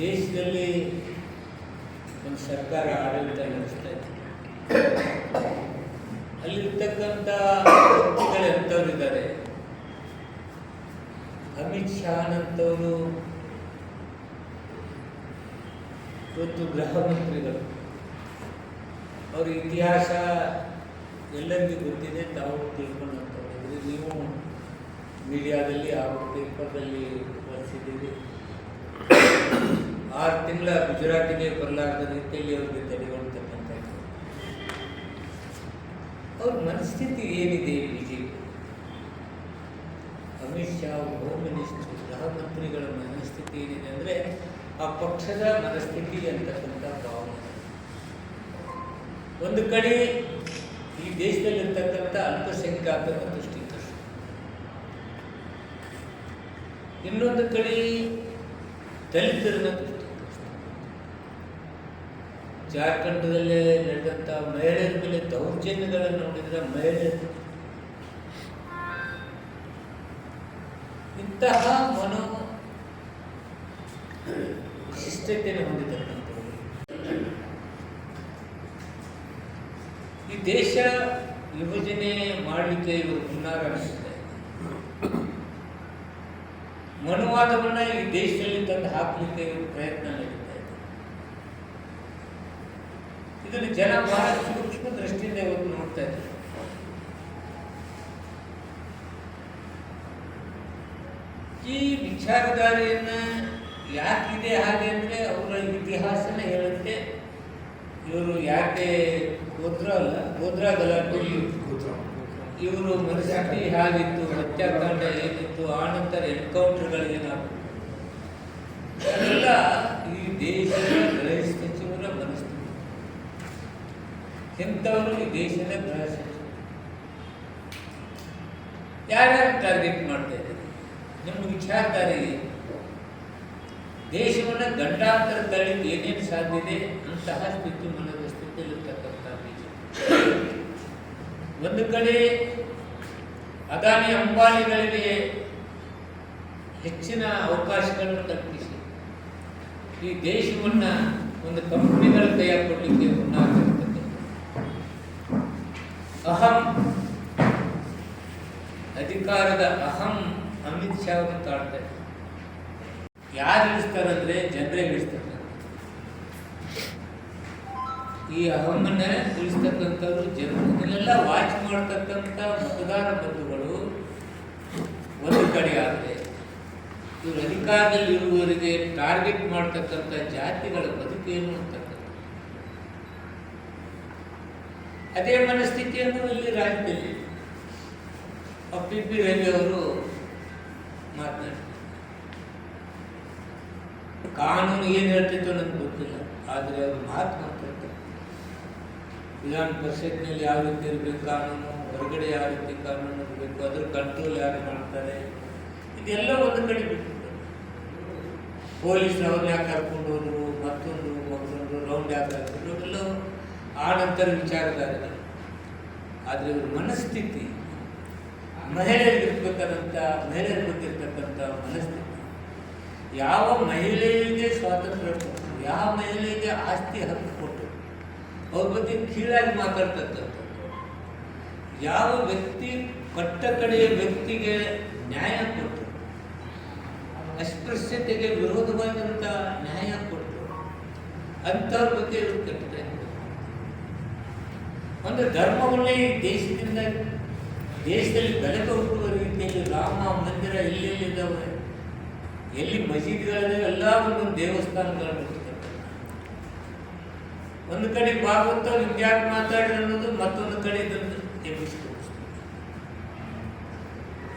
ದೇಶದಲ್ಲಿ ಒಂದು ಸರ್ಕಾರ ಆಡಳಿತ ನಡೆಸ್ತಾ ಇದೆ. ಅಲ್ಲಿರ್ತಕ್ಕಂಥ ವ್ಯಕ್ತಿಗಳು ಎಂಥವ್ರು ಇದ್ದಾರೆ? ಅಮಿತ್ ಶಾನಂತವರು ಇವತ್ತು ಗೃಹ ಮಂತ್ರಿಗಳು ಅವ್ರ ಇತಿಹಾಸ ಎಲ್ಲರಿಗೂ ಗೊತ್ತಿದೆ, ತಾವು ತಿಳ್ಕೊಂಡಂಥವ್ರು ನೀವು ಮೀಡಿಯಾದಲ್ಲಿ ಹಾಗೂ ಪೇಪರ್ದಲ್ಲಿ ಬಳಸಿದ್ದೀರಿ ಆರು ತಿಂಗಳ ಗುಜರಾತಿಗೆ ಬರಲಾರದ ರೀತಿಯಲ್ಲಿ ಅವ್ರಿಗೆ ತಡೆಗೊಳ್ತಕ್ಕಂಥ ಅವ್ರ ಮನಸ್ಥಿತಿ ಏನಿದೆ B J P Amit Shah home minister ಗೃಹ ಮಂತ್ರಿಗಳ ಮನಸ್ಥಿತಿ ಏನಿದೆ ಅಂದರೆ ಆ ಪಕ್ಷದ ಮನಸ್ಥಿತಿ ಅಂತಕ್ಕಂಥ ಭಾವನೆ. ಒಂದು ಕಡೆ ಈ ದೇಶದಲ್ಲಿರ್ತಕ್ಕಂಥ ಅಲ್ಪಸಂಖ್ಯಾತ ಮತ್ತು ಇನ್ನೊಂದು ಕಡೆ ದಲಿತರನ್ನು ಜಾರ್ಖಂಡದಲ್ಲೇ ನಡೆದಂಥ ಮಹಿಳೆಯರ ಮೇಲೆ ದೌರ್ಜನ್ಯಗಳನ್ನು ನೋಡಿದರೆ ಮಹಿಳೆಯರು ಇಂತಹ ಮನೋ ಶಿಷ್ಟತೆಯನ್ನು ಹೊಂದಿರತಕ್ಕಂಥವ್ರು ಈ ದೇಶ ವಿಭಜನೆ ಮಾಡಲಿಕ್ಕೆ ಇವರು ಹುನ್ನಾರ ನಡೆಸಿದ್ದಾರೆ ಮನುವಾದವನ್ನ ಈ ದೇಶದಲ್ಲಿ ತಂದು ಹಾಕಲಿಕ್ಕೆ ಪ್ರಯತ್ನ ನಡೀತಾ ಇದೆ ಇದನ್ನು ಜನ ಬಹಳ ಸೂಕ್ಷ್ಮ ದೃಷ್ಟಿಯಿಂದ ಇವತ್ತು ನೋಡ್ತಾ ಇದ್ದಾರೆ. ಈ ವಿಚಾರಧಾರೆಯನ್ನ ಯಾಕಿದೆ ಹಾಗೆ ಅಂದರೆ ಅವರ ಇತಿಹಾಸನ ಹೇಳುತ್ತೆ. ಇವರು ಯಾಕೆ ಗೋತ್ರ ಅಲ್ಲ ಗೋತ್ರ ಗಲಾಟೆ ಇವರು ಮನಸ್ಥಿತಿ ಹೇಗಿತ್ತು ಹತ್ಯಾಕಾಂಡ ಏನಿತ್ತು ಆನಂತರ ಎನ್ಕೌಂಟರ್ಗಳೇನಾಗುತ್ತೆ ಅದೆಲ್ಲ ಈ ದೇಶದ ಗೃಹ ಸಚಿವರ ಮನಸ್ಥಿತಿ ಎಂಥವರು ಈ ಗೃಹ ಸಚಿವರು ಯಾರ್ಯಾರು ಟಾರ್ಗೆಟ್ ಮಾಡ್ತಾ ನಿಮ್ಮ ವಿಚಾರಧಾರೆ ದೇಶವನ್ನ ಗಂಡಾಂತರ ತಳ್ಳಿಕ್ಕೆ ಏನೇನು ಸಾಧ್ಯ ಇದೆ? ಅಂತಹ ಸ್ಥಿತಿ ಮನದ ಸ್ಥಿತಿಯಲ್ಲಿರ್ತಕ್ಕಂಥ ಬಿಜೆಪಿ ಒಂದು ಕಡೆ ಅದಾನಿ ಅಂಬಾನಿಗಳಿಗೆ ಹೆಚ್ಚಿನ ಅವಕಾಶಗಳನ್ನು ಕಲ್ಪಿಸಿ. ಈ ದೇಶವನ್ನ ಒಂದು ಕಂಪನಿಗಳ ತಯಾರು ಕೊಡಲಿಕ್ಕೆ ಹುನ್ನಾಗಿರ್ತದೆ ಅಹಂ ಅಧಿಕಾರದ ಅಹಂ ಅಮಿತ್ ಶಾ ಅವರು ಇದ್ದಾರೆ ಯಾರು ಇಳಿಸ್ತಾರಂದ್ರೆ ಜನರೇ ಇಳಿಸ್ತಾರೆ. ಈ ಅಹಮ್ಮನ್ನ ತಿಳಿಸ್ತಕ್ಕಂಥವ್ರು ಜನರು ಇದನ್ನೆಲ್ಲ ವಾಚ್ ಮಾಡ್ತಕ್ಕಂಥ ಮತದಾರ ಬಂಧುಗಳು ಒಂದು ಕಡೆ ಆದರೆ ಇವರು ಅಧಿಕಾರದಲ್ಲಿ ಇರುವವರಿಗೆ ಟಾರ್ಗೆಟ್ ಮಾಡ್ತಕ್ಕಂಥ ಜಾತಿಗಳ ಬದುಕೇನು ಅಂತಕ್ಕಂಥ ಅದೇ ಮನಸ್ಥಿತಿಯನ್ನು ಇಲ್ಲಿ ರಾಜ್ಯದಲ್ಲಿ ಪಿ ಪಿ ರವಿ ಅವರು ಮಾತನಾಡ್ತಾರೆ ಕಾನೂನು ಏನು ಹೇಳ್ತಿತ್ತು ನನಗೆ ಗೊತ್ತಿಲ್ಲ, ಆದರೆ ಅವರು ಮಾತು ಮಾತಾಡ್ತಾರೆ ವಿಧಾನ ಪರಿಷತ್ನಲ್ಲಿ ಯಾವ ರೀತಿ ಇರಬೇಕು ಕಾನೂನು, ಹೊರಗಡೆ ಯಾವ ರೀತಿ ಕಾನೂನು ಇರಬೇಕು, ಅದ್ರ ಕಂಟ್ರೋಲ್ ಯಾರು ಮಾಡ್ತಾರೆ? ಇದೆಲ್ಲ ಒಂದು ಕಡೆ ಬಿಟ್ಟು ಪೊಲೀಸ್ ಅವ್ರನ್ನ ಯಾಕೆ ಕರ್ಕೊಂಡು ಹೋದ್ರು, ಮತ್ತೊಂದು ಮತ್ತೊಂದು ರೌಂಡ್ ಯಾಕೆ ಹಾಕಿದ್ರು ಆ ನಂತರ ಆದರೆ ಇವ್ರ ಮನಸ್ಥಿತಿ ಮಹಿಳೆಯರಿಗಿರ್ತಕ್ಕಂಥ ಮಹಿಳೆಯರು ಬಗ್ಗೆ ಇರ್ತಕ್ಕಂಥ ಮನಸ್ಥಿತಿ, ಯಾವ ಮಹಿಳೆಯರಿಗೆ ಸ್ವಾತಂತ್ರ್ಯ ಕೊಟ್ಟು, ಯಾವ ಮಹಿಳೆಗೆ ಆಸ್ತಿ ಹಕ್ಕು ಕೊಟ್ಟು, ಅವ್ರ ಬಗ್ಗೆ ಕೀಳಾಗಿ ಮಾತಾಡ್ತಕ್ಕಂಥದ್ದು. ಯಾವ ವ್ಯಕ್ತಿ ಕಟ್ಟ ಕಡೆಯ ವ್ಯಕ್ತಿಗೆ ನ್ಯಾಯ ಕೊಟ್ಟು ಅಸ್ಪೃಶ್ಯತೆಗೆ ವಿರೋಧವಾದಂಥ ನ್ಯಾಯ ಕೊಟ್ಟು, ಅಂಥವ್ರ ಬಗ್ಗೆ ಇವರು ಒಂದು ಧರ್ಮವನ್ನೇ ದೇಶದಿಂದ, ದೇಶದಲ್ಲಿ ಹುಟ್ಟುವ ರೀತಿಯಲ್ಲಿ ರಾಮ ಮಂದಿರ ಎಲ್ಲೆಲ್ಲಿದ್ದಾವೆ ಎಲ್ಲಿ ಮಸೀದಿಗಳಿದ್ದಾವೆ ಎಲ್ಲ ಒಂದೊಂದು ದೇವಸ್ಥಾನಗಳನ್ನು ಒಂದು ಕಡೆ ಭಾಗವತ ವಿದ್ಯಾರ್ಥಿ ಮಾತಾಡಿ ಅನ್ನೋದು ಮತ್ತೊಂದು ಕಡೆ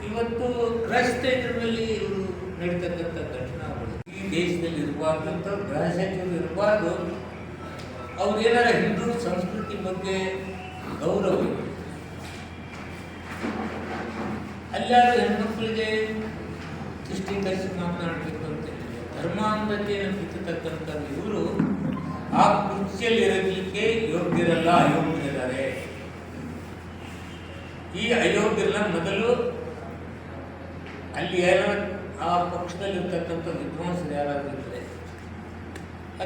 ಇವತ್ತು ಕ್ರೈಸ್ತ ಇದರಲ್ಲಿ ಇವರು ನಡೀತಕ್ಕಂಥ ಘಟನಾಗಳು ಈ ದೇಶದಲ್ಲಿ ಇರಬಾರ್ದು ಅಂತ ಗೃಹ ಸಚಿವರು ಇರಬಾರ್ದು. ಅವ್ರು ಏನಾರ ಹಿಂದೂ ಸಂಸ್ಕೃತಿ ಬಗ್ಗೆ ಗೌರವ. ಅಲ್ಲಾದ್ರೂ ಹೆಣ್ಮಕ್ಳಿಗೆ ದೃಷ್ಟೀಕರಿಸಿ ಮಾತನಾಡಬೇಕು ಅಂತ ಹೇಳಿದ್ರೆ ಧರ್ಮಾಂಧತೆಯನ್ನು ಬಿತ್ತತಕ್ಕಂಥ ಇವರು, ಆ ಕುರ್ಚಿಯಲ್ಲಿ ಇರಲಿಕ್ಕೆ ಯೋಗ್ಯರಲ್ಲ ಅಯೋಗ್ಯರಿದ್ದಾರೆ ಈ ಅಯೋಗ್ಯರನ್ನ ಮೊದಲು ಅಲ್ಲಿ ಯಾರು ಆ ಪಕ್ಷದಲ್ಲಿರ್ತಕ್ಕಂಥ ವಿದ್ವಾಂಸರು ಯಾರಾದರೂ ಇದ್ದರೆ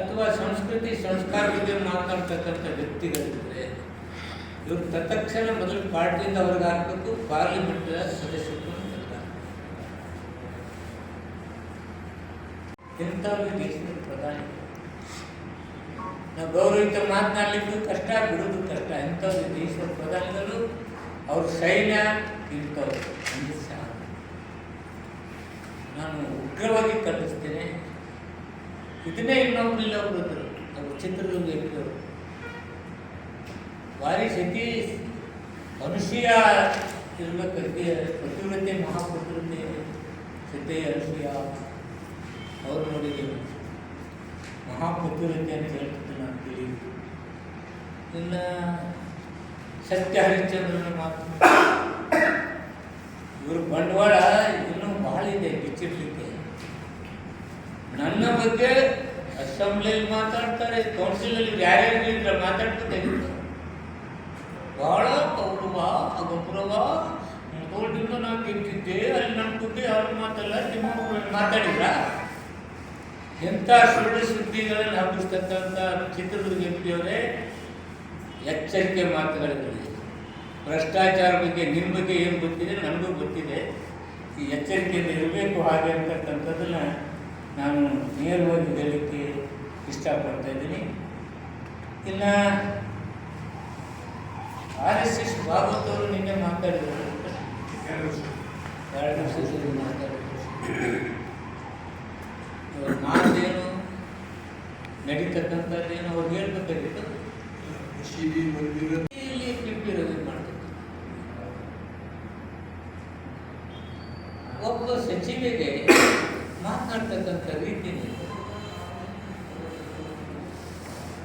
ಅಥವಾ ಸಂಸ್ಕೃತಿ ಸಂಸ್ಕಾರ ಬಗ್ಗೆ ಮಾತನಾಡ್ತಕ್ಕಂಥ ವ್ಯಕ್ತಿಗಳಿದ್ರೆ ಇವರು ತತ್ಕ್ಷಣ ಮೊದಲು ಪಾರ್ಟಿಯಿಂದ ಅವ್ರಿಗೆ ಹಾಕಬೇಕು ಪಾರ್ಲಿಮೆಂಟ್ ತೆಗೆದು ಇಂಥವ್ರಿಗೆ ದೇಶದ ಪ್ರಧಾನಿ. ನಾವು ಗೌರವಿತ ಮಾತನಾಡಲಿಕ್ಕೂ ಕಷ್ಟ ಬಿಡೋದು ಕಷ್ಟ. ಇಂಥವ್ರಿಗೆ ದೇಶದ ಪ್ರಧಾನಿಗಳು, ಅವ್ರ ಸೈನ್ಯ ಇಂಥವ್ರು. ಅಮಿತ್ ನಾನು ಉಗ್ರವಾಗಿ ಖಂಡಿಸ್ತೇನೆ. ಇದನ್ನೇ ಇನ್ನೊಬ್ಬರಿಲ್ಲ ಒಬ್ಬರು ಅವರು ಚಿತ್ರದುರ್ಗ ಇಟ್ಟರು ಭಾರಿ ಸತಿ ಅನುಸೂಯ ಇರ್ಬೇಕಾದ್ರೆ ಪತಿವ್ರತೆ ಮಹಾಪತಿವ್ರತೆ ಸತ್ಯ ಅನುಸೂಯ ಅವ್ರು ನೋಡಿದ್ದೀನಿ ಮಹಾಪತಿವ್ರತೆ ಅಂತ ಹೇಳ್ತಿದ್ದೆ ನಾನು ಕೇಳಿ. ಇನ್ನು ಸತ್ಯ ಹರಿಶ್ಚಂದ್ರನ ಮಾತು. ಇವ್ರ ಬಂಡವಾಳ ಇನ್ನೂ ಬಹಳ ಇದೆ ಬಿಚ್ಚಿಡ್ಲಿಕ್ಕೆ. ನನ್ನ ಬಗ್ಗೆ ಅಸೆಂಬ್ಲಿಯಲ್ಲಿ ಮಾತಾಡ್ತಾರೆ ಕೌನ್ಸಿಲಲ್ಲಿ ಯಾರ್ಯಾರು ಮಾತಾಡ್ಬೇಕಾಗಿತ್ತು ಬಹಳ ಗೌರವ ಗೌರವ ಗೋಲ್ಡಿಂದ ನಾನು ಕೇಳ್ತಿದ್ದೆ ಅಲ್ಲಿ ನನ್ನ ಕುಟ್ಟಿ ಅವ್ರ ಮಾತಲ್ಲ, ನಿಮ್ಮ ಮಾತಾಡಿದ್ರ? ಎಂಥ ಸುಳ್ಳು ಸುದ್ದಿಗಳನ್ನು ಹಬ್ಬಿಸ್ತಕ್ಕಂಥ ಚಿತ್ರದುರ್ಗ ಎಂ ಪಿ ಅವರೇ, ಎಚ್ಚರಿಕೆ ಮಾತುಗಳಿವೆ ಭ್ರಷ್ಟಾಚಾರ ಬಗ್ಗೆ ನಿಮ್ಮ ಬಗ್ಗೆ ಏನು ಗೊತ್ತಿದೆ? ನನಗೂ ಗೊತ್ತಿದೆ. ಈ ಎಚ್ಚರಿಕೆಯಿಂದ ಇರಬೇಕು ಹಾಗೆ ಅಂತಕ್ಕಂಥದ್ದನ್ನ ನಾನು ನೇರವಾಗಿ ಹೇಳಲಿಕ್ಕೆ ಇಷ್ಟಪಡ್ತಾ ಇದ್ದೀನಿ. ಇನ್ನು ಆರ್ ಎಸ್ ಎಸ್ ಭಾಗವತ್ ಅವರು ನಿನ್ನೆ ಮಾತಾಡಿದರು. ಎರಡು ದಿವಸದಲ್ಲಿ ಮಾತಾಡಿದರು. ಅವ್ರ ಮಾತೇನು ನಡೀತಕ್ಕಂಥದ್ದೇನು ಅವ್ರು ಹೇಳ್ಬೇಕಾಗಿತ್ತು? ಇಲ್ಲಿ ಪಿಪಿ ಮಾಡ್ತಿತ್ತು ಒಬ್ಬ ಸಚಿವೆಗೆ ಮಾತನಾಡ್ತಕ್ಕಂಥ ರೀತಿ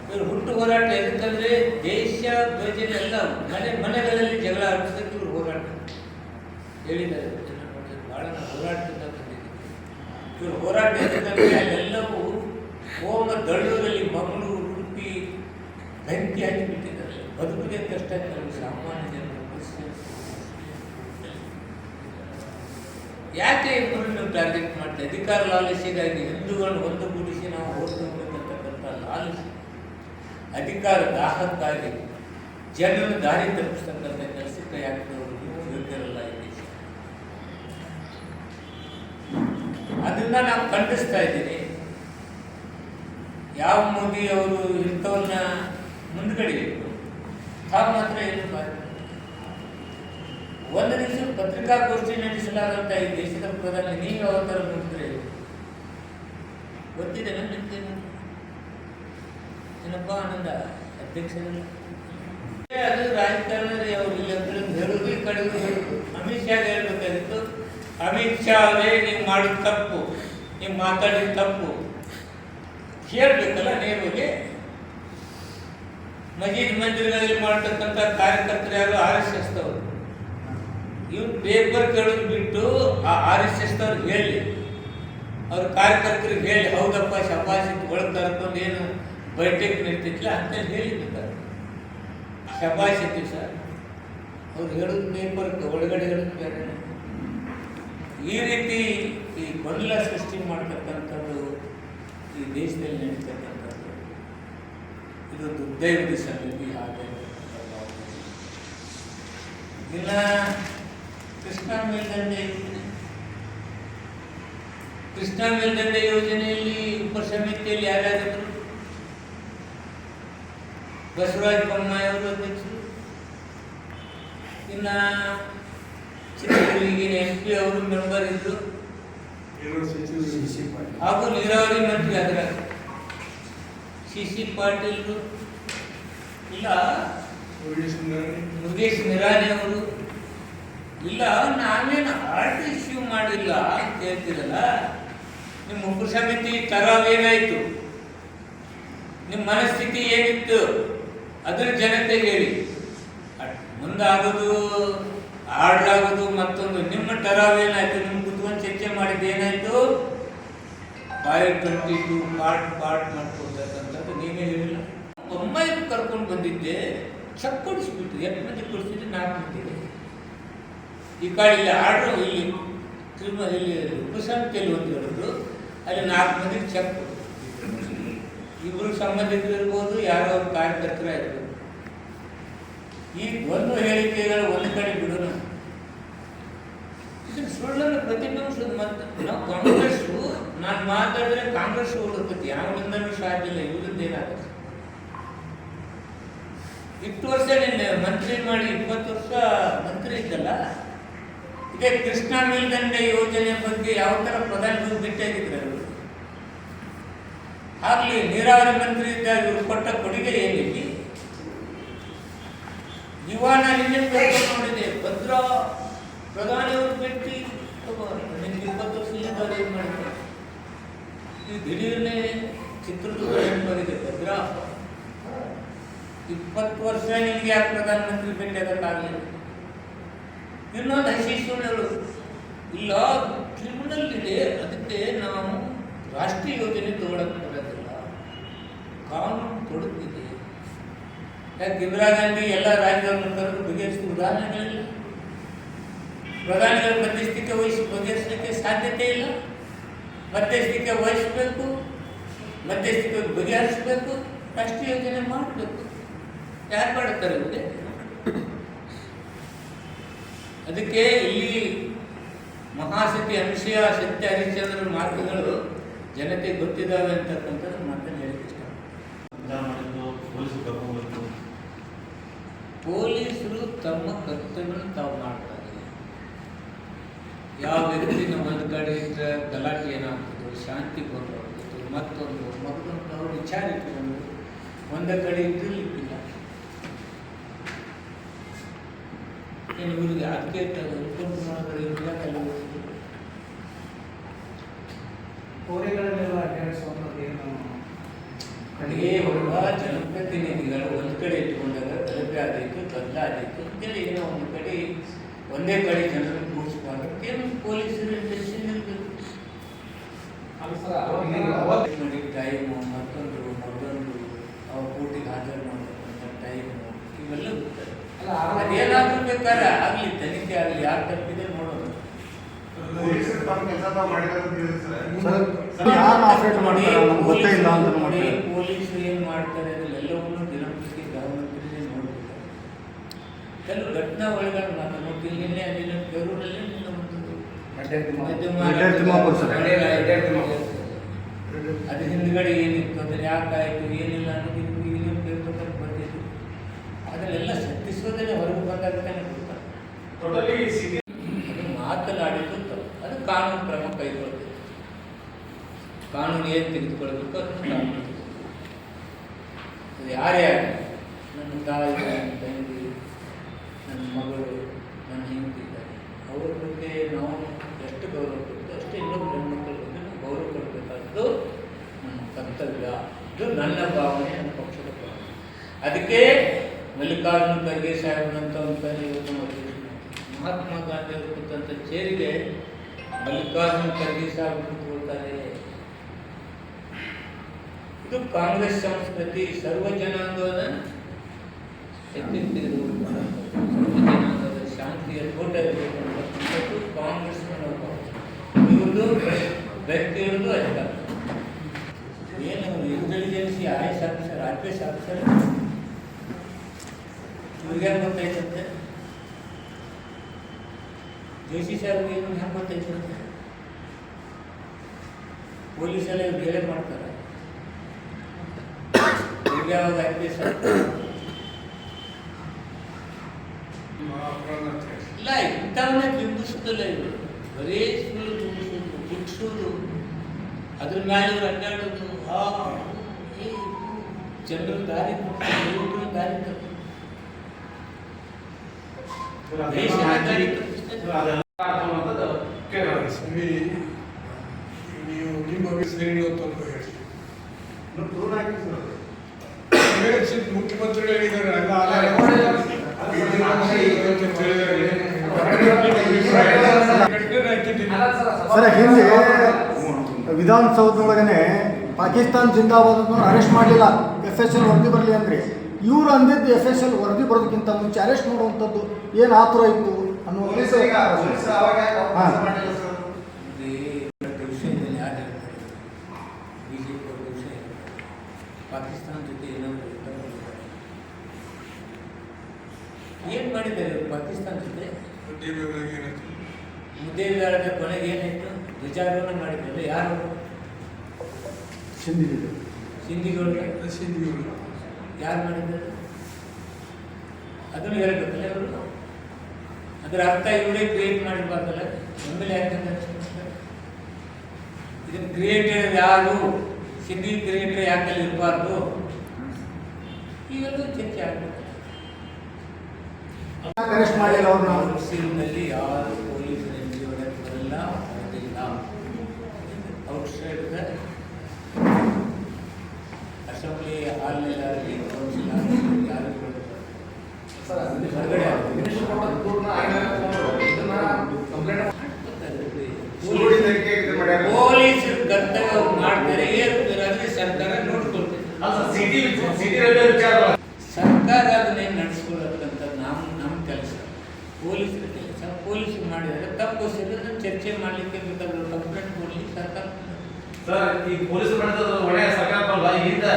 ಇವರು ಹುಟ್ಟು ಎದಕ್ಕಂದ್ರೆ ದೇಶ ಧ್ವಜನ ಎಲ್ಲ ಮನೆ, ಮನೆಗಳಲ್ಲಿ ಜಗಳ ಆಡ್ತಕ್ಕಂಥ ಇವರು ಹೋರಾಟ ಹೇಳಿದ್ದಾರೆ ಭಾಳ ಹೋರಾಟದಿಂದ ಬಂದಿದ್ದೀವಿ. ಇವರು ಹೋರಾಟ ಎದಕ್ಕಂದ್ರೆ ಅಲ್ಲೆಲ್ಲವೂ ಹೋಮ ದಳ್ಳೂರಲ್ಲಿ ಮಂಗಳೂರು ಉಡುಪಿ, ಬೆಂಕಿ ಹಚ್ಚಿಬಿಟ್ಟಿದ್ದಾರೆ ಬದುಕಿಗೆ ಕಷ್ಟ ಸಾಮಾನ್ಯ ಜನರ ಯಾಕೆ ಇಬ್ಬರನ್ನು ಟಾರ್ಗೆಟ್ ಮಾಡ್ತಾರೆ ಅಧಿಕಾರ ಲಾಲಿಸಿಗಾಗಿ ಹಿಂದೂಗಳನ್ನು ಒಂದುಗೂಡಿಸಿ ನಾವು ಓಟ್ ಹೋಗ್ಬೇಕಂತಕ್ಕಂಥ ಲಾಲಸೆ. ಅಧಿಕಾರ ದಾಹಕ್ಕಾಗಿ ಜನರನ್ನು ದಾರಿ ತಪ್ಪಿಸ್ತಕ್ಕಂಥ ಕೆಲಸಕ್ಕೆ ಯಾಕೆ ದೇಶ. ಅದನ್ನ ನಾವು ಖಂಡಿಸ್ತಾ ಇದ್ದೀನಿ ಯಾವ ಮೋದಿ ಅವರು ಇಂಥವನ್ನ ಮುಂದ್ಗಡೆ ಇಟ್ಟು, ತಾವು ಮಾತ್ರ ಏನು ಒಂದು ದಿವಸ ಪತ್ರಿಕಾಗೋಷ್ಠಿ ನಡೆಸಲಾದಂಥ ಈ ದೇಶದ ಪ್ರಧಾನಿ, ನೀವು ಯಾವ ಥರ ನೋಡಿದ್ರೆ? ಗೊತ್ತಿದೆ ನನ್ನ ಏನಪ್ಪ ಆನಂದ ಅಧ್ಯಕ್ಷರಲ್ಲ. ಅದು ರಾಜಕಾರಣದಲ್ಲಿ ಅವ್ರು ಅಂತ ಹೇಳುದು ಈ ಕಡೆ ಹೇಳುದು. ಅಮಿತ್ ಶಾ ಹೇಳ್ಬೇಕಾಗಿತ್ತು, ಅಮಿತ್ ಶಾ ಅವರೇ ನೀವು ಮಾಡಿದ ತಪ್ಪು, ನೀವು ಮಾತಾಡಿದ ತಪ್ಪು. ಹೇಳ್ಬೇಕಲ್ಲ ನೇರವಾಗಿ. ಮಜೀದ್ ಮಂದಿರಗಳಲ್ಲಿ ಮಾಡ್ತಕ್ಕಂಥ ಕಾರ್ಯಕರ್ತರು ಯಾರು? ಆರ್ ಎಸ್ ಎಸ್ ಇವ್ರು ಪೇಪರ್ ಕೇಳೋದು ಬಿಟ್ಟು ಆ ಆರ್ ಎಸ್ ಎಸ್ ಹೇಳಿ. ಅವ್ರ ಕಾರ್ಯಕರ್ತರಿಗೆ ಹೇಳಿ, ಹೌದಪ್ಪ, ಶಬಾಷ್ ಒಳಗೆ ಕರ್ಕೊಂಡು ಏನು ಬೈಟೆಕ್ ನಡೀತಿಲ್ಲ ಅಂತ ಹೇಳಿದ್ದಾರೆ ಶಬಾಷ್ ಇತ್ತು ಸರ್. ಅವ್ರು ಹೇಳೋದು ಪೇಪರ್ ಒಳಗಡೆ ಹೇಳೋದು ಬೇರೆ. ಈ ರೀತಿ ಈ ಗೊಂದಲ ಸೃಷ್ಟಿ ಮಾಡ್ತಕ್ಕಂಥದ್ದು ಈ ದೇಶದಲ್ಲಿ ನಡೀತಕ್ಕಂಥದ್ದು. ಇದು ದುರ್ದೈವದ ಸಂಗತಿ ಹಾಗೆ ಇಲ್ಲ, ಕೃಷ್ಣ ಮೇಲ್ದಂಡೆ. ಕೃಷ್ಣ ಮೇಲ್ದಂಡೆ ಯೋಜನೆಯಲ್ಲಿ ಉಪಸಮಿತಿಯಲ್ಲಿ ಯಾರ್ಯಾರಿದ್ರು ಬಸವರಾಜ ಬೊಮ್ಮಾಯಿ ಅವರು ಅಧ್ಯಕ್ಷರು. ಇನ್ನು ಚಿತ್ರದುರ್ಗಿನ ಎಂ ಪಿ ಅವರು ಮೆಂಬರ್ ಇದ್ದರು ಹಾಗೂ ನೀರಾವರಿ ಮಂತ್ರಿ ಅದರ ಸಿ ಸಿ ಪಾಟೀಲ್ರು ಇಲ್ಲ ಮುರುಗೇಶ್ ನಿರಾಣಿ ಅವರು. ಇಲ್ಲ ನಾವೇನು ಆರ್ಟ್ ಇಶ್ಯೂ ಮಾಡಿಲ್ಲ ಅಂತ ಹೇಳ್ತಿರಲ್ಲ? ನಿಮ್ಮ ಉಪಸಮಿತಿ ಏನಾಯ್ತು ನಿಮ್ಮ ಮನಸ್ಥಿತಿ ಏನಿತ್ತು? ಅದ್ರ ಜನತೆ ಹೇಳಿ. ಮುಂದಾಗೋದು ಆಡ್ಲಾಗೋದು ಮತ್ತೊಂದು, ನಿಮ್ಮ ಟರಾವ್ ಏನಾಯ್ತು, ನಿಮ್ಮ ಕುತ್ಕೊಂಡು ಚರ್ಚೆ ಮಾಡಿದ್ದು ಏನಾಯ್ತು? Five twenty two part part ನೀವೇ ಹೇಳಿಲ್ಲ. ಒಮ್ಮೆ ಕರ್ಕೊಂಡು ಬಂದಿದ್ದೆ, ಚಕ್ ಕೊಡಿಸ್ಬಿಟ್ಟು ಎಷ್ಟು ಮಂದಿ ಕೊಡಿಸಿದ್ರೆ? ನಾಲ್ಕು ಮಂದಿ ಈ ಕಡೆ ಇಲ್ಲಿ ಆರ್ಡ್ರು ಇಲ್ಲಿ ತಿರುಮ ಇಲ್ಲಿ ಉಪಸಮಿತಿಯಲ್ಲಿ ಒಂದು ಹೇಳಿದ್ರು ಅಲ್ಲಿ ನಾಲ್ಕು ಮಂದಿ ಚೆಕ್ ಇಬ್ಬರು ಸಂಬಂಧಿಕರು ಇರ್ಬೋದು, ಯಾರೋ ಅವ್ರ ಕಾರ್ಯಕರ್ತರ ಇರ್ಬೋದು. ಈ ಒಂದು ಹೇಳಿಕೆಗಳು ಒಂದು ಕಡೆ ಬಿಡೋಣ. ಇದು ಸುಳ್ಳನ್ನು ಪ್ರತಿಬಿಂಬಿಸೋದು ಮತ್ತೆ ನಾವು ಕಾಂಗ್ರೆಸ್ ನಾನು ಮಾತಾಡಿದ್ರೆ ಕಾಂಗ್ರೆಸ್ ಹುಡುಕತ್ತೆ ಯಾವಿಂದನೂ ಸಾಧ್ಯ ಇಲ್ಲ, ಇವ್ರದ್ದು ಏನಾಗುತ್ತೆ? ಇಷ್ಟು ವರ್ಷ ನಿನ್ನೆ ಮಂತ್ರಿ ಮಾಡಿ ಇಪ್ಪತ್ತು ವರ್ಷ ಮಂತ್ರಿ ಇದ್ದಲ್ಲ? ಇದೇ ಕೃಷ್ಣಾ ಮೇಲ್ದಂಡೆ ಯೋಜನೆ ಬಗ್ಗೆ ಯಾವ ತರ ಪ್ರಧಾನಿ ಅವರು ಆಗ್ಲಿ ನೀರಾವರಿ ಮಂತ್ರಿ ಇದ್ದಾಗ ಇವರು ಕೊಟ್ಟ ಕೊಡುಗೆ ಏನಿದೆ? ಯುವನ ನಿನ್ನೆ ನೋಡಿದೆ. ಭದ್ರ ಪ್ರಧಾನಿಯವರು ಭೇಟಿ. ನಿಮ್ಗೆ ಇಪ್ಪತ್ತು ವರ್ಷ ಅವ್ರು ಏನು ಮಾಡಿದ್ರು? ಈ ದಿಢೀರ್ನೆ ಚಿತ್ರದುರ್ಗ ಬಂದಿದೆ? ಭದ್ರಾ? ಇಪ್ಪತ್ತು ವರ್ಷ ನಿಮ್ಗೆ ಯಾಕೆ ಪ್ರಧಾನಮಂತ್ರಿ ಭೇಟಿ ಆಗಕ್ಕಾಗಲಿಲ್ಲ? ಇನ್ನೊಂದು ಹಸಿ ಇಲ್ಲ ಕ್ರಿಮಿನಲ್ ಇದೆ. ಅದಕ್ಕೆ ನಾವು ರಾಷ್ಟ್ರೀಯ ಯೋಜನೆ ತಗೊಳಕ್ ಕಾನೂನು ತೊಡಕಿದೆ ಯಾಕೆ ಇಂದಿರಾ ಗಾಂಧಿ ಎಲ್ಲ ರಾಜ್ಯದವ್ರನ್ನ ಕರೆದು ಬಗೆಹರಿಸಿದ ಉದಾಹರಣೆಗಳಿಲ್ಲ ಪ್ರಧಾನಿಗಳ ಮಧ್ಯಸ್ಥಿಕೆ ವಹಿಸಿ ಬಗೆಹರಿಸಲಿಕ್ಕೆ ಸಾಧ್ಯತೆ ಇಲ್ಲ. ಮಧ್ಯಸ್ಥಿಕೆ ವಹಿಸಬೇಕು ಮಧ್ಯಸ್ಥಿಕೆ ಬಗೆಹರಿಸಬೇಕು, ರಾಷ್ಟ್ರೀಯ ಯೋಜನೆ ಮಾಡಬೇಕು. ಯಾರು ಮಾಡುತ್ತಾರೆ ಮುಂದೆ? ಅದಕ್ಕೆ ಇಲ್ಲಿ ಮಹಾಸತಿ ಅಂಶಯ ಸತ್ಯ ಹರಿಶ್ಚಂದ್ರ ಮಾರ್ಗಗಳು ಜನತೆ ಗೊತ್ತಿದ್ದಾವೆ ಅಂತಕ್ಕಂಥದ್ದು ಮಾತನ್ನು ಹೇಳಿಕ್ಕೆ ಇಷ್ಟ ಮಾಡಿದ್ದು ಪೊಲೀಸ್ ಕರ್ಕೊಂಡ್ಬಂದು ಪೊಲೀಸರು ತಮ್ಮ ಕರ್ತವ್ಯವನ್ನು ತಾವು ಮಾಡ್ತಾರೆ. ಯಾವ ವ್ಯಕ್ತಿನ ಒಂದು ಕಡೆ ಇದ್ರೆ ಗಲಾಟೆ ಏನಾಗ್ತದೆ, ಶಾಂತಿ ಬರೋದು ಮತ್ತೊಂದು ಮತ್ತೊಂದು ಅವರು ವಿಚಾರ ಇಟ್ಕೊಂಡು ಒಂದೇ ಕಡೆ ಇದ್ದಿರ್ಲಿಕ್ಕಿಲ್ಲ ಇವ್ರಿಗೆ ಅದಕ್ಕೆ ಅನ್ಕೊಂಡು ಮಾಡಿದ್ರೆ ಇವ್ರಿಗೆಲ್ಲ ಕೆಲವು ಕೋರೆಗಳನ್ನೆಲ್ಲ ಅಡ್ಡಾಡಿಸುವಂಥದ್ದು ಏನು ಒಬ್ಬ ಜನಪ್ರತಿನಿಧಿಗಳು ಒಂದು ಕಡೆ ಇಟ್ಕೊಂಡಾಗ ಗಲಭೆ ಆದೀತು ಗದ್ದಲ ಆದೀತು ಅಂತೇಳಿ ಏನೋ ಒಂದು ಕಡೆ ಒಂದೇ ಕಡೆ ಜನರನ್ನು ಕೂಡಿಸ್ಬಾರ್ದು ಏನು ಪೊಲೀಸರು ಇಂಟೆನ್ಷನ್ ಇರಬೇಕು? ಟೈಮು ಮತ್ತೊಂದು ಮತ್ತೊಂದು ಅವ್ರ ಕೋರ್ಟಿಗೆ ಹಾಜರು ಮಾಡ್ತಕ್ಕಂಥ ಟೈಮು ಇವೆಲ್ಲ ಅದೇನಾದ್ರೂ ಬೇಕಾದ್ರೆ ಆಗಲಿ ತನಿಖೆ ಆಗಲಿ ಯಾರು ತಪ್ಪಿದೆ ನೋಡೋದು ಸರ್. ಆಪರೇಟ್ ಮಾಡ್ತಾರೆ ಗೊತ್ತೇ ಇಲ್ಲ ಅಂತ ನೋಡಿ, ಪೊಲೀಸರು ಏನು ಮಾಡ್ತಾರೆ ಅದೆಲ್ಲವನ್ನೂ ದಿನಪತ್ರಿಕೆ ಗೌರವಂತರೇ ನೋಡ್ತಾರೆ ಕೆಲವು ಘಟನಾವಳಿಗಳು ಮಾತ್ರ ನೋಡ್ತೀವಿ ನಿನ್ನೆ ಅಲ್ಲಿನ ಬೆರೂರಲ್ಲಿ ನಿನ್ನ ಒಂದು. ಅದು ಹಿಂದ್ಗಡೆ ಏನಿತ್ತು ಅದ್ರ ಯಾಕಾಯ್ತು ಏನಿಲ್ಲ ಅನ್ನೋದು ಈಗಿನ ಪೇಪರ್ ಬರ್ತಿತ್ತು ಅದನ್ನೆಲ್ಲ ಸತ್ತಿಸೋದನ್ನೇ ಹೊರಗೆ ಬಂದಾಗ ತಾನೇ ಕೊಡ್ತಾರೆ ಟೋಟಲಿ ಅದು ಮಾತನಾಡಿದ್ದು ತಪ್ಪು ಅದು ಕಾನೂನು ಕ್ರಮ ಕೈಗೊಳ್ಳುತ್ತೆ. ಕಾನೂನು ಏನು ತೆಗೆದುಕೊಳ್ಬೇಕು ಅದನ್ನು ಕಾನೂನು. ಅದು ಯಾರೇ ಆಗಲಿ, ನನ್ನ ತಾಯಿ, ನನ್ನ ತಂಗಿ, ನನ್ನ ಮಗಳು, ನನ್ನ ಹೆಂಡತಿದ್ದಾರೆ ಅವ್ರ ಬಗ್ಗೆ ನಾವು ಎಷ್ಟು ಗೌರವ ಕೊಡ್ತೀವಿ ಅಷ್ಟೇ ಇನ್ನೊಬ್ಬ ಹೆಣ್ಮಕ್ಳ ಬಗ್ಗೆ ನಾವು ಗೌರವ ಕೊಡಬೇಕಾದ್ದು ನಮ್ಮ ಕರ್ತವ್ಯ. ಇದು ನನ್ನ ಭಾವನೆ, ನನ್ನ ಪಕ್ಷದ ಭಾವನೆ. ಅದಕ್ಕೆ ಮಲ್ಲಿಕಾರ್ಜುನ ಖರ್ಗೆ ಸಾಹೇಬ್ನಂತ ಒಂದು ಇವತ್ತು ಮಹಾತ್ಮ ಗಾಂಧಿ ಅವರು ಕೊಟ್ಟಂಥ ಚೇರಿಗೆ ಮಲ್ಲಿಕಾರ್ಜುನ ಖರ್ಗೆ ಸಾಹೇಬ್ ಇದು ಕಾಂಗ್ರೆಸ್ ಸಂಸ್ಕೃತಿ ಸರ್ವ ಜನಾಂದೋಲನ ಎತ್ತಿಟ್ಟಿರು ಸರ್ವ ಜನಾಂಗದ ಶಾಂತಿಯ ತೋಟ ಇರಬೇಕು ಅಂತಕ್ಕಂಥದ್ದು ಕಾಂಗ್ರೆಸ್ ಇವ್ರದ್ದು ವ್ಯಕ್ತಿ ಇರೋದು ಅಧಿಕಾರ ಏನು intelligence I S officer I P S officer ಇವ್ರಿಗೆ ಹೆಂಗೆ ಗೊತ್ತಾಯ್ತಂತೆ ಜೋಶಿ ಸಾಹೇಬ್ಗೆ ಏನು ಹೆಂಗೆ ಗೊತ್ತಾಯ್ತಂತೆ ಪೊಲೀಸೆಲ್ಲ ಇವ್ರು ಹೇಳೇ ಮಾಡ್ತಾರೆ ಅಂತ ಹೇಳಿ. ಇಲ್ಲ ಇಂಥವನ್ನೇ ಬಿಂಬಿಸೋದಿಲ್ಲ ಇವರು ಬರೀ ಸುಳ್ಳು ತುಂಬಿಸೋದು ಬಿಡಿಸೋದು ಅದ್ರ ಮೇಲೆ ಇವ್ರು ಅಡ್ಡಾಡೋದು ಜನರ ದಾರಿ ದಾರಿ. ದೇಶದ ದಾರಿ ನೀವು ನಿಮ್ಮ ಹೆಸರು ಅಂತ ಹೇಳಿ ಇನ್ನು ದೂರ ಹಾಕಿ ಸರ್. ಹೇಳಿ ಮುಖ್ಯಮಂತ್ರಿಗಳಿದ್ದಾರೆ ಎಲ್ಲ ಆದಾಯ ಸರ್ ಹಿಂದೆ ವಿಧಾನಸೌಧದೊಳಗನೆ ಪಾಕಿಸ್ತಾನ್ ಜಿಂದಾಬಾದ್ ಅಂತ ಅರೆಸ್ಟ್ ಮಾಡಲಿಲ್ಲ ಎಫ್ ಎಸ್ ಎಲ್ ವರದಿ ಬರಲಿ ಅಂದ್ರೆ. ಇವ್ರು ಅಂದಿದ್ದು ಎಫ್ ಎಸ್ ಎಲ್ ವರದಿ ಬರೋದಕ್ಕಿಂತ ಮುಂಚೆ ಅರೆಸ್ಟ್ ಮಾಡುವಂಥದ್ದು ಏನು ಆತುರ ಇತ್ತು ಅನ್ನೋ ಹಾ. ಪಾಕಿಸ್ತಾನ ಜೊತೆ ಏನಾದರೂ ಯುದ್ಧ ಮಾಡಿದ್ದಾರೆ ಏನು ಮಾಡಿದ್ದಾರೆ ಇವ್ರು ಪಾಕಿಸ್ತಾನ ಜೊತೆ? ಮುದ್ದೇದಾರದ ಕೊನೆಗೆ ಏನಾಯಿತು? ವಿಚಾರವನ್ನು ಮಾಡಿದ್ರಲ್ಲ ಯಾರು? ಸಿಂಧಿಗಳು. ಸಿಂಧಿಗಳು. ಸಿಂಧಿಗಳು. ಯಾರು ಮಾಡಿದ್ದಾರೆ? ಅದನ್ನು ಹೇಳಬೇಕಲ್ಲ ಅವರು ಅದರ ಅರ್ಥ ಇವರೇ ಕ್ರಿಯೇಟ್ ಮಾಡಿರ್ಬಾರ್ದಲ್ಲ? ನಮ್ಮಲ್ಲಿ ಯಾಕೆ ಅಂತ ಅನ್ಸ್ಕೊಂತಾರೆ? ಇದನ್ನು ಕ್ರಿಯೇಟರ್ ಯಾರು? ಸಿಂಧಿ ಕ್ರಿಯೇಟರ್ ಯಾಕಲ್ಲಿ ಇರಬಾರ್ದು? ಇವೆಲ್ಲವೂ ಚರ್ಚೆ ಆಗಬೇಕು. ಅರೆಸ್ಟ್ ಮಾಡಿಲ್ಲ ಅವ್ರನ್ನ ಮುಸ್ಲಿಮ್ನಲ್ಲಿ ಯಾರು ಪೊಲೀಸರ ಒಳಗೆ ಬರಲ್ಲ ಔಟ್ಸೈಡ್ ದ ಅಸೆಂಬ್ಲಿ ಹಾಲ್ನಲ್ಲಿ ಕೌನ್ಸಿಲ್ ಯಾರು. ಹೊರಗಡೆ. ಪೊಲೀಸರು ಕರ್ತವ್ಯ ಮಾಡ್ತಾರೆ. ಏರ್ತಾರೆ ಅದ್ರೆ ಸರ್ಕಾರ ಸರ್ಕಾರ ಅದನ್ನೇನು ನಡೆಸ್ಕೊಳ್ಳೋಕ್ಕಂತ ನಮ್ಮ ನಮ್ಮ ಕೆಲಸ ಪೊಲೀಸರ ಕೆಲಸ ಪೊಲೀಸರು ಮಾಡಿದರೆ ತಪ್ಪು ಸರಿ ಚರ್ಚೆ ಮಾಡಲಿಕ್ಕೆ ಬೇಕಾದ್ರೆ ಕಂಪ್ಲೇಂಟ್ ಕೊಡಲಿ ಸರ್ಕಾರ ಸರ್ ಈ ಪೊಲೀಸ್ ಮಾಡಿದ ಒಳ್ಳೆಯ ಸರ್ಕಾರ ಬರಲ್ಲ ಇಲ್ಲಿಂದ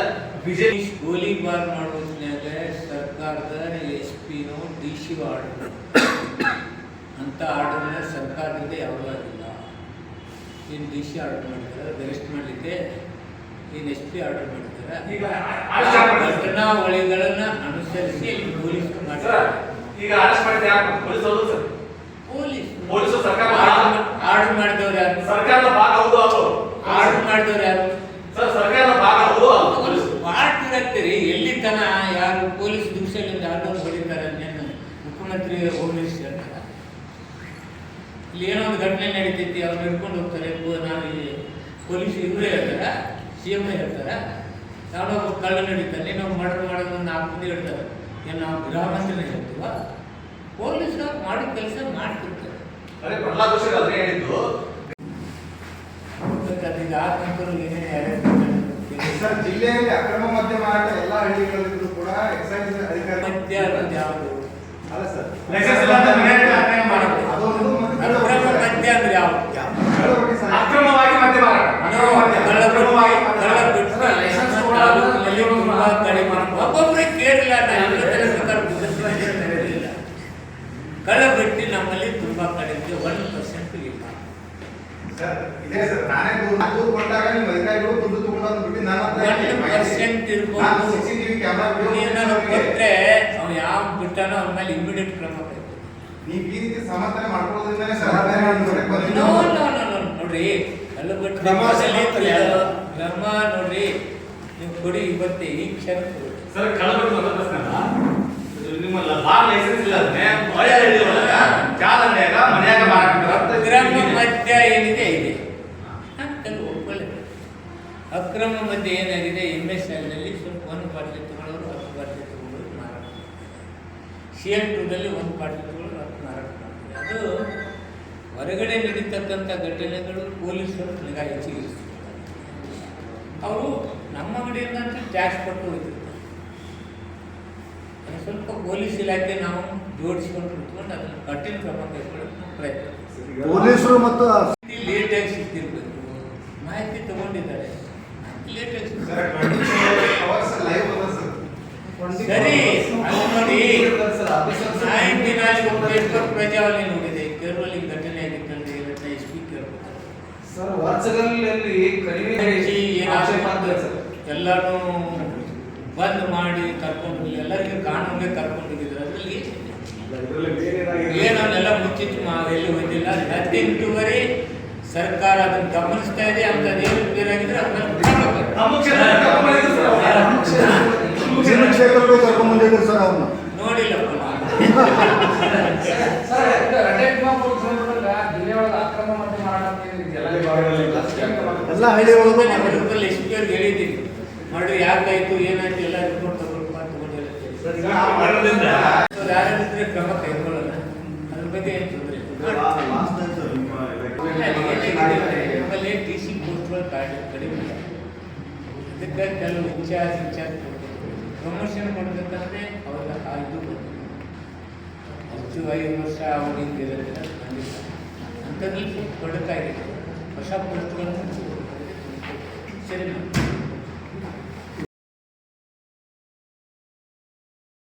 ಬಿಜೆಪಿ ಪೊಲೀಸ್ ಗೋಲಿಬಾರ್ ಮಾಡೋದ್ಮೇಲೆ ಸರ್ಕಾರದ ಎಸ್ ಪಿನೋ ಡಿ ಸಿ ಆರ್ಡರ್ ಅಂತ ಆರ್ಡರ್ನ ಸರ್ಕಾರದಿಂದ ಯಾವುದೂ ಆಗಿಲ್ಲ ಏನು ಡಿ ಸಿ ಆರ್ಡರ್ ಮಾಡಿದ್ದಾರೆ ಅರೆಸ್ಟ್ ಮಾಡಲಿಕ್ಕೆ ಏನು ಎಸ್ ಪಿ ಆರ್ಡರ್ ಮಾಡಿದ್ದಾರೆ ಈಗ ಅರೆಸ್ಟ್ ಅನುಸರಿಸಿ ಪೊಲೀಸರು ಮಾಡಿದ್ದಾರೆ ಈಗ ಅರೆಸ್ಟ್ ಮಾಡಿದ ಯಾರು? ಪೊಲೀಸ್ ಹೌದು ಸರ್. ಪೊಲೀಸ್. ಪೊಲೀಸ್ ಸರ್ಕಾರ ಆರ್ಡರ್ ಮಾಡಿದವ್ರು ಯಾರು? ಸರ್ಕಾರದ ಭಾಗ ಹೌದು ಅದು. ಆರ್ಡರ್ ಮಾಡಿದವ್ರು ಯಾರು? ಸರ್ ಸರ್ಕಾರದ ಭಾಗ ಹೌದು ಅವರು ಪೊಲೀಸ್ ಪಾರ್ಟ್ ಇರತ್ತೀರಿ ಎಲ್ಲಿ ತನ ಯಾರು ಪೊಲೀಸ್ ದೃಶ್ಯದಿಂದ ಆರ್ಡರ್ ಹೊಡಿತಾರೆ ಅನ್ನೇನು ಮುಖ್ಯಮಂತ್ರಿ ಹೋಮ್ ಮಿನಿಸ್ಟರ್. ಇಲ್ಲಿ ಏನೋ ಒಂದು ಘಟನೆ ನಡೀತೈತಿ ಅವ್ರು ಹಿಡ್ಕೊಂಡು ಹೋಗ್ತಾರೆ. ನಾನು ಪೊಲೀಸ್ ಇವರೇ ಹೇಳ್ತಾರೆ? ಸಿ ಎಂ ಹೇಳ್ತಾರೆ? ಯಾವುದೋ ಕಳ್ಳ ನಡೀತಾರೆ ನಾವು ಮರ್ಡರ್ ಮಾಡೋದು ನಾಲ್ಕು ಮಂದಿ ಹೇಳ್ತಾರೆ. ಏನು ನಾವು ಗ್ರಾಮ ಅಂತ ಹೇಳ್ತೀವ ಪೊಲೀಸ್ನವ್ರು ಮಾಡಿದ ಕೆಲಸ ಮಾಡ್ತಿರ್ತಾರೆ. ಅದೇ ಪ್ರಹ್ಲಾದ್ ಜೋಶಿ ಅದೇ ಹೇಳಿದ್ದು. ಬೇಕಾದ್ರೆ ಈಗ ಆ ಕಂಪನಿ ಏನೇನು ಸರ್ ಜಿಲ್ಲೆಯಲ್ಲಿ ಅಕ್ರಮ ಮದ್ಯ ಮಾರಾಟ ಎಲ್ಲ ಹಳ್ಳಿಗಳಲ್ಲಿಯೂ ಕೂಡ ಎಕ್ಸೈಸ್ ಅಧಿಕಾರಿ ಮದ್ಯ ಅನ್ನೋದು ಯಾವುದು? ಅಲ್ಲ ಸರ್. ಲೈಸೆನ್ಸ್. ಅದೊಂದು ಅಕ್ರಮ ಮದ್ಯ ಅಂದ್ರೆ ಯಾವುದು. ಅಕ್ರಮವಾಗಿ ಮದ್ಯ ಮಾರಾಟ. ಅಕ್ರಮ ಮದ್ಯ. ಅಕ್ರಮವಾಗಿ ಮದ್ಯ ಮಾರಾಟ. ಒಬ್ಬೊಬ್ಬರೇ ಕೇಳಿಲ್ಲ ಕಳ್ಳಬಟ್ಟಿ ನಮ್ಮಲ್ಲಿ ತುಂಬಾ ಕಡಿಮೆ ಒನ್ ಪರ್ಸೆಂಟ್ ಇಲ್ಲ ಸರ್ ಇದೇ ಸರ್ ನಾನೇ ದೂರು ದೂರು ಕೊಟ್ಟಾಗ ನಿಮ್ಮ ಅಧಿಕಾರಿಗಳು ದುಡ್ಡು ತಗೊಂಡು ಅದನ್ನ ಬಿಟ್ಟು ನನ್ನ ಹತ್ರ ಒನ್ ಪರ್ಸೆಂಟ್ ತುಂಬಾ ಕಡಿಮೆ ಒನ್ ಪರ್ಸೆಂಟ್ ಇಲ್ಲ. ಕೊಟ್ರೆ ಅವ್ ಯಾವ ಬಿಟ್ಟಾನೋ ಅವ್ನ ಮೇಲೆ ಇಮಿಡಿಯೇಟ್ ಕ್ರಮ ಕೈಗೊಳ್ಳಿ. ನೀವು ಈ ರೀತಿ ಸಮರ್ಥನೆ ಮಾಡ್ಕೊಳ್ಳೋದ್ರಿಂದನೇ ಸರ್ ಅದೇ ನಾನು ಹೊರಗೆ ನೋ ನೋ ನೋ ನೋ ನೋಡ್ರಿ ಕ್ರಮ ನೋಡ್ರಿ ನೀವು ಕೊಡಿ ಇವತ್ತೇ ಈ ಕ್ಷಣ ಸರ್ ಕಳಬಟ್ಟು ಅಕ್ರಮ ಮಧ್ಯೆ ಏನಾಗಿದೆ ಎಂ ಎಸ್ ಎಲ್ನಲ್ಲಿ ಸ್ವಲ್ಪ ಒಂದು ಬಾಟ್ಲಿ ತಗೊಳ್ಳೋರು, ಹತ್ತು ಬಾಟ್ಲಿ ತಗೊಳ್ಳೋರು ಮಾರಾಟ ಮಾಡ್ತಾರೆ. ಸಿ ಎಲ್ ಟೂದಲ್ಲಿ ಒಂದು ಬಾಟ್ಲಿ ತಗೊಳ್ಳೋರು, ಹತ್ತು ಮಾರಾಟ ಮಾಡ್ತಾರೆ. ಅದು ಹೊರಗಡೆ ನಡೀತಕ್ಕಂಥ ಘಟನೆಗಳು ಪೊಲೀಸರು ನಿಗಾ ಹೆಚ್ಚಿಗೆ ಅವರು ನಮ್ಮ ಅಂಗಡಿಯಿಂದ ಟ್ಯಾಕ್ಸ್ ಕೊಟ್ಟು ಅದು ಸ್ವಲ್ಪ ಪೊಲೀಸ್ ಇಲಾಖೆ ನಾವು ಜೋಡಿಸ್ಕೊಂಡು ಕುತ್ಕೊಂಡು ಅದನ್ನು ಕಠಿಣ ಕ್ರಮ ಕೈಗೊಳ್ಳೋಕೆ ಪ್ರಯತ್ನ ಪೊಲೀಸರು ಮತ್ತು ಲೇಟಾಗಿ ಸಿಗ್ತಿರ್ಬೇಕು ಮಾಹಿತಿ ತಗೊಂಡಿದ್ದಾರೆ. ಲೇಟಾಗಿ ಸರ್, 24 hours ಸರ್. ಸರಿ ಅಲ್ಲಿ ನೋಡಿ. ಮಾಹಿತಿ ನಾನು ಫೇಸ್ಬುಕ್ ಪ್ರಜಾವಳಿ ನೋಡಿದೆ. ಕೇರಳಲ್ಲಿ ಘಟನೆ ಆಗಿತ್ತಂದ್ರೆ ಇವತ್ತ ಎಸ್ ಪಿ ಕೇಳ್ಬೇಕು ಸರ್ ಕಡಿಮೆ ಸರ್. ಎಲ್ಲರೂ ಬಂದ್ ಮಾಡಿ ಕರ್ಕೊಂಡು ಹೋಗಿ ಎಲ್ಲರಿಗೂ ಕಾನೂನಿಗೆ ಕರ್ಕೊಂಡು ಹೋಗಿದ್ರು ಅದರಲ್ಲಿ ಏನನ್ನೆಲ್ಲ ಮುಚ್ಚಿತ್ತು ನಾವು ಎಲ್ಲಿ ಹೋಗಿಲ್ಲ ಹದಿನೆಂಟುವರೆ ಸರ್ಕಾರ ಅದನ್ನು ಗಮನಿಸ್ತಾ ಇದೆ ಬೇರಾಗಿದ್ರೆ. ಕರ್ಕೊಂಡ್ ಬಂದಿದ್ರು ಸರ್ ನೋಡಿಲ್ಲಪ್ಪ ಅಂತ ಎಲ್ಲ ಎಲ್ಲ ಹಳ್ಳಿ ಒಳಗೂ ಹೇಳಿದ್ದೀನಿ ಮಾಡ್ರಿ ಯಾಕಾಯ್ತು ಏನಾಯ್ತು ಎಲ್ಲ ರಿಪೋರ್ಟ್ ತಗೊಂಡು ತಗೊಂಡಿಲ್ಲ ಯಾರಿದ್ರೆ ಕ್ರಮ ಕೈಗೊಳ್ಳಲ್ಲ ಅದ್ರ ಬಗ್ಗೆ ಏನು ತೊಂದರೆ ನಮ್ಮಲ್ಲಿ ಟಿ ಸಿ ಪೋಸ್ಟ್ಗಳು ಕಡಿಮೆ ಇಲ್ಲ. ಅದಕ್ಕೆ ಕೆಲವು ಇನ್ಚಾರ್ಜ್ ಇನ್ಚಾರ್ಜ್ ಪ್ರಮೋಷನ್ ಮಾಡಬೇಕಂದ್ರೆ ಅವಾಗ ಆ ಇದು. ಅಷ್ಟು ಐದು ವರ್ಷ ಅವ್ರಿಗೆ ಇರೋದ್ರಿಂದ ಖಂಡಿತ. ಅಂಥದ್ರಲ್ಲಿ ಸ್ವಲ್ಪ ಕೊಡಕಾಗಿದೆ ಹೊಸ ಪೋಸ್ಟ್ಗಳನ್ನು ಸರಿ